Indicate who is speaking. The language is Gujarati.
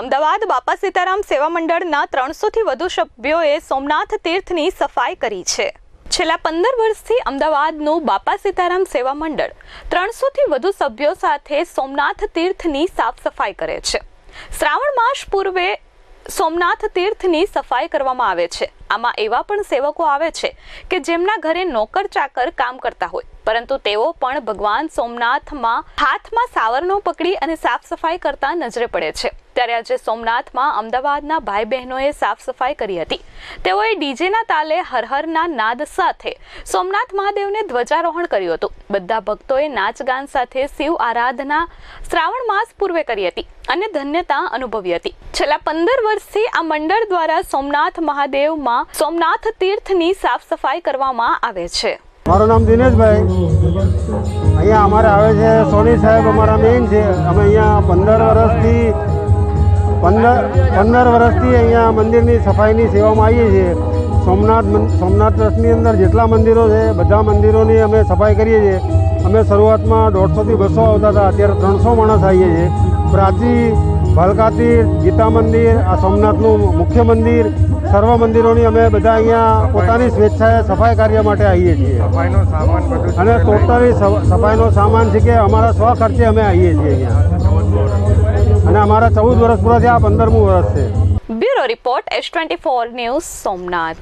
Speaker 1: અમદાવાદ બાપા સીતારામ સેવા મંડળના ત્રણસોથી વધુ સભ્યોએ સોમનાથ તીર્થની સફાઈ કરી છે. છેલ્લા પંદર વર્ષથી અમદાવાદનું બાપા સીતારામ સેવા મંડળ ત્રણસોથી વધુ સભ્યો સાથે સોમનાથ તીર્થની સાફ સફાઈ કરે છે. શ્રાવણ માસ પૂર્વે સોમનાથ તીર્થની સફાઈ કરવામાં આવે છે. આમાં એવા પણ સેવકો આવે છે કે જેમના ઘરે નોકર ચાકર કામ કરતા હોય. પરંતુ તેઓ પણ ભગવાન સોમનાથમાં હાથમાં સાવરનો પકડી અને સાફ સફાઈ કરતા નજરે પડે છે. ત્યારે આજે સોમનાથમાં અમદાવાદના ભાઈ બહેનોએ સાફ સફાઈ કરી હતી. તેઓએ ડીજેના તાલે હરહરના નાદ સાથે સોમનાથ મહાદેવને ધ્વજારોહણ કર્યું હતું. બધા ભક્તોએ નાચગાન સાથે શિવ આરાધના શ્રાવણ માસ પૂર્વે કરી હતી અને ધન્યતા અનુભવી હતી. છેલ્લા પંદર વર્ષથી આ મંડળ દ્વારા સોમનાથ મહાદેવમાં સોમનાથ તીર્થની સાફ સફાઈ કરવામાં આવે છે.
Speaker 2: મારું નામ દિનેશભાઈ. અહીંયા અમારે આવે છે સોની સાહેબ અમારા મેઇન છે. અમે અહીંયા પંદર વર્ષથી પંદર પંદર વર્ષથી અહીંયા મંદિરની સફાઈની સેવામાં આવીએ છીએ. સોમનાથ સોમનાથ ટ્રસ્ટની અંદર જેટલા મંદિરો છે બધા મંદિરોની અમે સફાઈ કરીએ છીએ. અમે શરૂઆતમાં દોઢસોથી બસો આવતા હતા અત્યારે ત્રણસો માણસ આવીએ છીએ. પ્રાચી ભાલકાતીર ગીતા મંદિર આ સોમનાથનું મુખ્ય મંદિર સર્વ મંદિરોની અમે બધા અહીંયા પોતાની સ્વેચ્છાએ સફાઈ કાર્ય માટે આવીએ છીએ. અને ટોટલી સફાઈનો સામાન છે કે અમારા સ્વ ખર્ચે અમે આવીએ છીએ અહીંયા. અમારા ચૌદ વર્ષ પૂરા થયા પંદરમું વર્ષ છે.
Speaker 1: Bureau report S twenty four news Somnath.